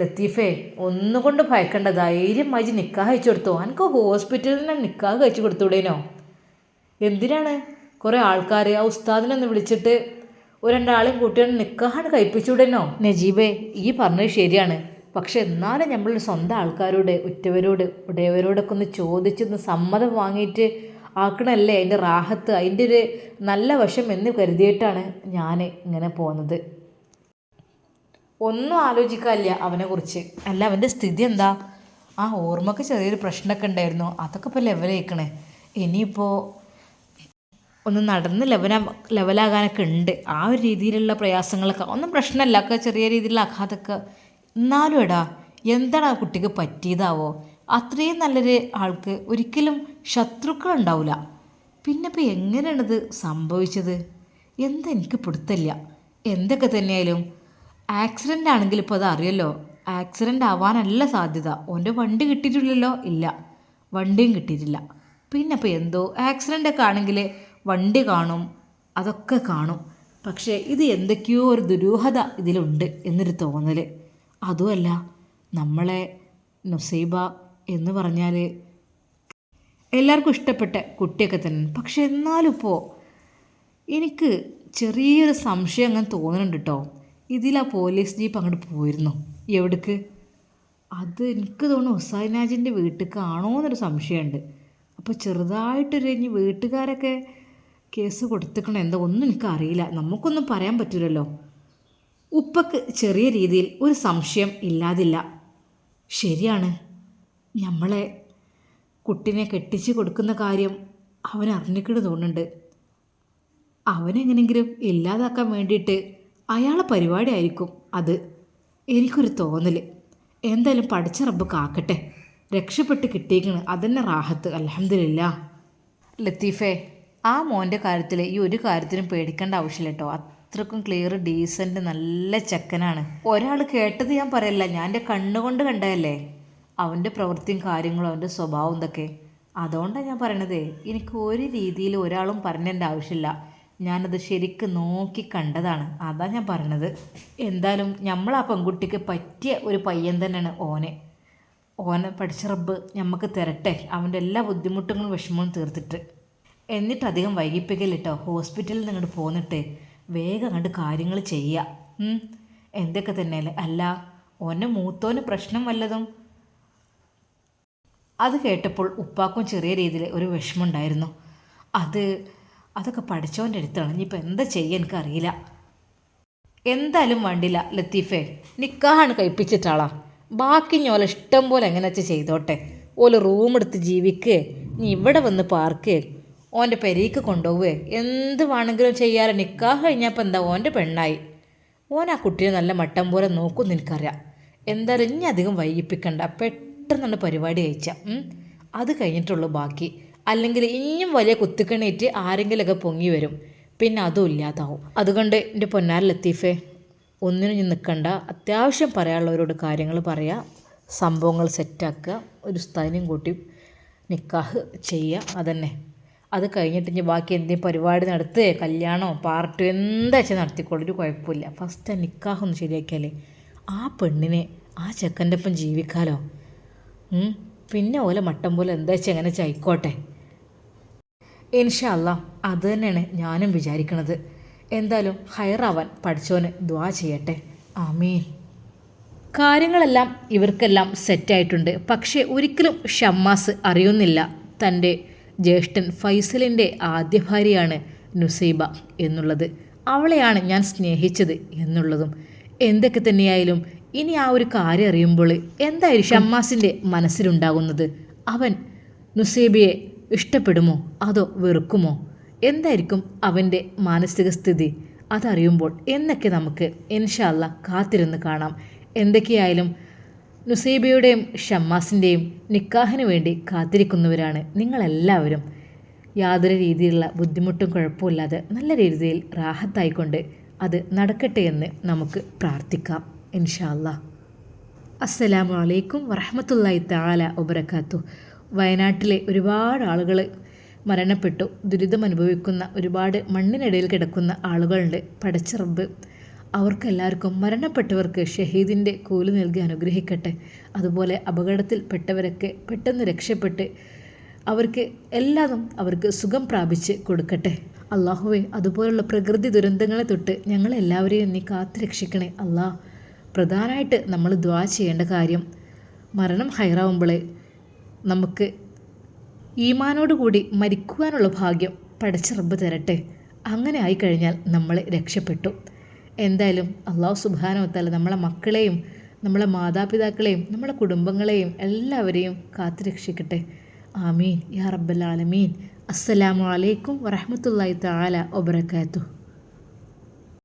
Speaker 1: ലത്തീഫേ ഒന്നുകൊണ്ട് ഭയക്കണ്ട. ധൈര്യമായി നിക്കാഹ് അയച്ചു കൊടുത്തു. എനിക്ക് ഹോസ്പിറ്റലിൽ നിന്ന് നിക്കാഹ് കഴിച്ചു കൊടുത്തൂടേനോ? എന്തിനാണ്? കുറേ ആൾക്കാർ ആ ഉസ്താദിനൊന്ന് വിളിച്ചിട്ട് ഒരു രണ്ടാളും കൂട്ടിയാണ് നിക്കാഹാണ് കഴിപ്പിച്ചൂടേനോ? നജീബേ ഈ പറഞ്ഞത് ശരിയാണ്. പക്ഷെ എന്നാലും നമ്മൾ സ്വന്തം ആൾക്കാരോട് ഉറ്റവരോട് ഉടയവരോടൊക്കെ ഒന്ന് ചോദിച്ചൊന്ന് സമ്മതം വാങ്ങിയിട്ട് ആക്കണല്ലേ? അതിന്റെ റാഹത്ത് അതിന്റെ ഒരു നല്ല വശം എന്ന് കരുതിയിട്ടാണ് ഞാൻ ഇങ്ങനെ പോകുന്നത്. ഒന്നും ആലോചിക്കാനില്ല അവനെക്കുറിച്ച്. അല്ല അവന്റെ സ്ഥിതി എന്താ? ആ ഓർമ്മക്ക് ചെറിയൊരു പ്രശ്നമൊക്കെ ഉണ്ടായിരുന്നു. അതൊക്കെ ഇപ്പോൾ ലെവലേക്കണേ ഇനിയിപ്പോൾ ഒന്ന് നടന്ന് ലെവലാ ലെവലാകാനൊക്കെ ഉണ്ട്. ആ ഒരു രീതിയിലുള്ള പ്രയാസങ്ങളൊക്കെ ഒന്നും പ്രശ്നമല്ല. ഒക്കെ ചെറിയ രീതിയിലുള്ള ആഘാതമൊക്കെ എന്നാലും എടാ എന്താണ് ആ കുട്ടിക്ക് പറ്റിയതാവോ? അത്രയും നല്ലൊരു ആൾക്ക് ഒരിക്കലും ശത്രുക്കൾ ഉണ്ടാവില്ല പിന്നെ ഇപ്പം എങ്ങനെയാണിത് സംഭവിച്ചത്? എന്താ എനിക്ക് പിടുത്തല്ല എന്തൊക്കെ തന്നെയായാലും ആക്സിഡന്റ് ആണെങ്കിൽ ഇപ്പോൾ അത് അറിയല്ലോ ആക്സിഡന്റ് ആവാനല്ല സാധ്യത. ഓന്റെ വണ്ടി കിട്ടിയിട്ടില്ലല്ലോ ഇല്ല. വണ്ടിയും കിട്ടിയിട്ടില്ല. പിന്നെ ഇപ്പോൾ എന്തോ ആക്സിഡന്റ് ഒക്കെ ആണെങ്കിൽ വണ്ടി കാണും അതൊക്കെ കാണും. പക്ഷേ ഇത് എന്തൊക്കെയോ ഒരു ദുരൂഹത ഇതിലുണ്ട് എന്നൊരു തോന്നൽ അതുമല്ല നമ്മളെ നുസൈബ എന്ന് പറഞ്ഞാൽ എല്ലാവർക്കും ഇഷ്ടപ്പെട്ട കുട്ടിയൊക്കെ തന്നെ. പക്ഷെ എന്നാലും ഇപ്പോൾ എനിക്ക് ചെറിയൊരു സംശയം അങ്ങനെ തോന്നുന്നുണ്ട് കേട്ടോ ഇതിലാ പോലീസ് ജീപ്പ് അങ്ങോട്ട് പോയിരുന്നു. എവിടേക്ക്? അത് എനിക്ക് തോന്നുന്നു ഹുസൈനാജിന്റെ വീട്ടിലേക്കാണോ എന്നൊരു സംശയമുണ്ട്. അപ്പോൾ ചെറുതായിട്ടൊരു ഇനി വീട്ടുകാരൊക്കെ കേസ് കൊടുത്തിക്കണോ എന്താ ഒന്നും എനിക്കറിയില്ല. നമുക്കൊന്നും പറയാൻ പറ്റില്ലല്ലോ ഉപ്പക്ക് ചെറിയ രീതിയിൽ ഒരു സംശയം ഇല്ലാതില്ല. ശരിയാണ്. നമ്മളെ കുട്ടിനെ കെട്ടിച്ച് കൊടുക്കുന്ന കാര്യം അവൻ അറിഞ്ഞിക്കിട്ട് തോന്നുന്നുണ്ട്. അവനെങ്ങനെങ്കിലും ഇല്ലാതാക്കാൻ വേണ്ടിയിട്ട് അയാളെ പരിപാടി ആയിരിക്കും അത്. എനിക്കൊരു തോന്നൽ എന്തായാലും പഠിച്ച റബ്ബ് കാക്കട്ടെ. രക്ഷപ്പെട്ട് കിട്ടിയേക്കണ് അതന്നെ റാഹത്ത്. അലഹമില്ല ലത്തീഫേ ആ മോന്റെ കാര്യത്തിൽ ഈ ഒരു കാര്യത്തിനും പേടിക്കേണ്ട ആവശ്യമില്ല കേട്ടോ അത്രക്കും ക്ലിയർ ഡീസന്റ് നല്ല ചെക്കനാണ്. ഒരാൾ കേട്ടത് ഞാൻ പറയല്ല. ഞാൻ എന്റെ കണ്ണുകൊണ്ട് കണ്ടതല്ലേ? അവന്റെ പ്രവൃത്തിയും കാര്യങ്ങളും അവന്റെ സ്വഭാവം ഇതൊക്കെ അതുകൊണ്ടാണ് ഞാൻ പറയണത് എനിക്ക് ഒരു രീതിയിൽ ഒരാളും പറഞ്ഞതിന്റെ ആവശ്യമില്ല. ഞാനത് ശരിക്കും നോക്കി കണ്ടതാണ്. അതാ ഞാൻ പറഞ്ഞത് എന്തായാലും നമ്മൾ ആ പെൺകുട്ടിക്ക് പറ്റിയ ഒരു പയ്യൻ തന്നെയാണ് ഓനെ. ഓനെ പഠിച്ച റബ്ബ് നമുക്ക് തരട്ടെ. അവന്റെ എല്ലാ ബുദ്ധിമുട്ടുകളും വിഷമവും തീർത്തിട്ട്. എന്നിട്ട് അധികം വൈകിപ്പിക്കലിട്ടോ? ഹോസ്പിറ്റലിൽ നിന്ന് പോന്നിട്ട് വേഗം അങ്ങോട്ട് കാര്യങ്ങൾ ചെയ്യുക എന്തൊക്കെ തന്നെയല്ലേ? അല്ല ഓന്റെ മൂത്തോന് പ്രശ്നം വല്ലതും? അത് കേട്ടപ്പോൾ ഉപ്പാക്കും ചെറിയ രീതിയിൽ ഒരു വിഷമമുണ്ടായിരുന്നു. അത് അതൊക്കെ പഠിച്ചവന്റെ അടുത്താണ്. ഇനിയിപ്പോൾ എന്താ ചെയ്യുക എനിക്കറിയില്ല. എന്തായാലും വേണ്ടില്ല ലത്തീഫേ. നിക്കാഹാണ് കഴിപ്പിച്ചിട്ടാളാ. ബാക്കി ഞോല ഇഷ്ടം പോലെ എങ്ങനെ വെച്ച് ചെയ്തോട്ടെ. ഓൽ റൂം എടുത്ത് ജീവിക്കേ. നീ ഇവിടെ വന്ന് പാർക്ക്. ഓന്റെ പെരീക്ക് കൊണ്ടുപോവേ. എന്ത് വേണമെങ്കിലും ചെയ്യാറ് നിക്കാഹ് കഴിഞ്ഞപ്പോൾ എന്താ? ഓന്റെ പെണ്ണായി. ഓൻ ആ കുട്ടിയെ നല്ല മട്ടം പോലെ നോക്കും എന്ന് എനിക്കറിയാം. എന്തായാലും ഇനി അധികം വൈകിപ്പിക്കണ്ട. പെട്ടെന്നാണ് പരിപാടി കഴിച്ച. അത് കഴിഞ്ഞിട്ടുള്ളൂ ബാക്കി. അല്ലെങ്കിൽ ഇനിയും വലിയ കുത്തിക്കണേറ്റ് ആരെങ്കിലുമൊക്കെ പൊങ്ങി വരും. പിന്നെ അതും ഇല്ലാതാവും. അതുകൊണ്ട് എന്റെ പൊന്നാര ലത്തീഫേ ഒന്നിനും ഞാൻ നിൽക്കണ്ട അത്യാവശ്യം പറയാനുള്ളവരോട് കാര്യങ്ങൾ പറയാം. സംഭവങ്ങൾ സെറ്റാക്കുക. ഒരു സ്ഥലം കൂട്ടി നിക്കാഹ് ചെയ്യുക. അതന്നെ. അത് കഴിഞ്ഞിട്ട് ഇനി ബാക്കി എന്തെങ്കിലും പരിപാടി നടത്തുക കല്യാണമോ പാർട്ടിയോ എന്താ വെച്ചാൽ നടത്തിക്കോളൂ. ഒരു കുഴപ്പമില്ല. ഫസ്റ്റ് ആ നിക്കാഹ് ഒന്ന് ശരിയാക്കിയാലേ ആ പെണ്ണിനെ ആ ചെക്കന്റെ ഒപ്പം ജീവിക്കാലോ. പിന്നെ ഓലെ മട്ടം പോലെ എന്താ വെച്ചാൽ എങ്ങനെ ചായിക്കോട്ടെ. ഇൻഷല്ല അത് തന്നെയാണ് ഞാനും വിചാരിക്കണത്. എന്തായാലും ഹയറാവാൻ പഠിച്ചോന് ദ്വാ ചെയ്യട്ടെ. ആമീൻ. കാര്യങ്ങളെല്ലാം ഇവർക്കെല്ലാം സെറ്റായിട്ടുണ്ട്. പക്ഷേ ഒരിക്കലും ഷമ്മാസ് അറിയുന്നില്ല. തന്റെ ജ്യേഷ്ഠൻ ഫൈസലിന്റെ ആദ്യ ഭാര്യയാണ് നുസൈബ എന്നുള്ളത്. അവളെയാണ് ഞാൻ സ്നേഹിച്ചത് എന്നുള്ളതും. എന്തൊക്കെ തന്നെയായാലും ഇനി ആ ഒരു കാര്യം അറിയുമ്പോൾ എന്തായിരിക്കും ഷമ്മാസിന്റെ മനസ്സിലുണ്ടാകുന്നത്? അവൻ നുസൈബയെ ഇഷ്ടപ്പെടുമോ? അതോ വെറുക്കുമോ? എന്തായിരിക്കും അവന്റെ മാനസിക സ്ഥിതി? അതറിയുമ്പോൾ എന്നൊക്കെ നമുക്ക് ഇൻഷാല്ല കാത്തിരുന്ന് കാണാം. എന്തൊക്കെയായാലും നുസൈബയുടെയും ഷമ്മാസിന്റെയും നിക്കാഹിന് വേണ്ടി കാത്തിരിക്കുന്നവരാണ് നിങ്ങളെല്ലാവരും. യാതൊരു രീതിയിലുള്ള ബുദ്ധിമുട്ടും കുഴപ്പമില്ലാതെ നല്ല രീതിയിൽ റാഹത്തായിക്കൊണ്ട് അത് നടക്കട്ടെ എന്ന് നമുക്ക് പ്രാർത്ഥിക്കാം. ഇൻഷാല്ല അസ്സലാമു അലൈക്കും വറഹമത്തല്ലായി താല ഒബരക്കാത്തു വയനാട്ടിലെ ഒരുപാട് ആളുകൾ മരണപ്പെട്ടു. ദുരിതം അനുഭവിക്കുന്ന ഒരുപാട് മണ്ണിനിടയിൽ കിടക്കുന്ന ആളുകളുണ്ട്. പടച്ചിറബ് അവർക്കെല്ലാവർക്കും മരണപ്പെട്ടവർക്ക് ഷഹീദിന്റെ കൂലി നൽകി അനുഗ്രഹിക്കട്ടെ. അതുപോലെ അപകടത്തിൽ പെട്ടവരൊക്കെ പെട്ടെന്ന് രക്ഷപ്പെട്ട് അവർക്ക് എല്ലാതും അവർക്ക് സുഖം പ്രാപിച്ച് കൊടുക്കട്ടെ. അള്ളാഹുവെ അതുപോലുള്ള പ്രകൃതി ദുരന്തങ്ങളെ തൊട്ട് ഞങ്ങളെല്ലാവരെയും നീ കാത്തു രക്ഷിക്കണേ അള്ളാഹ് പ്രധാനമായിട്ട് നമ്മൾ ദ്വാ ചെയ്യേണ്ട കാര്യം മരണം ഹൈറാവുമ്പോഴേ നമുക്ക് ഈമാനോടുകൂടി മരിക്കുവാനുള്ള ഭാഗ്യം പടച്ച റബ്ബ് തരട്ടെ. അങ്ങനെ ആയിക്കഴിഞ്ഞാൽ നമ്മൾ രക്ഷപ്പെട്ടു. എന്തായാലും അള്ളാഹു സുബാനവത്താല നമ്മളെ മക്കളെയും നമ്മളെ മാതാപിതാക്കളെയും നമ്മളെ കുടുംബങ്ങളെയും എല്ലാവരെയും കാത്തു രക്ഷിക്കട്ടെ ആമീൻ. യാ റബ്ബൽ ആലമീൻ. അസ്സലാമു അലൈക്കും വറഹമത്തല്ലാഹി തആല വബറകാതുഹു.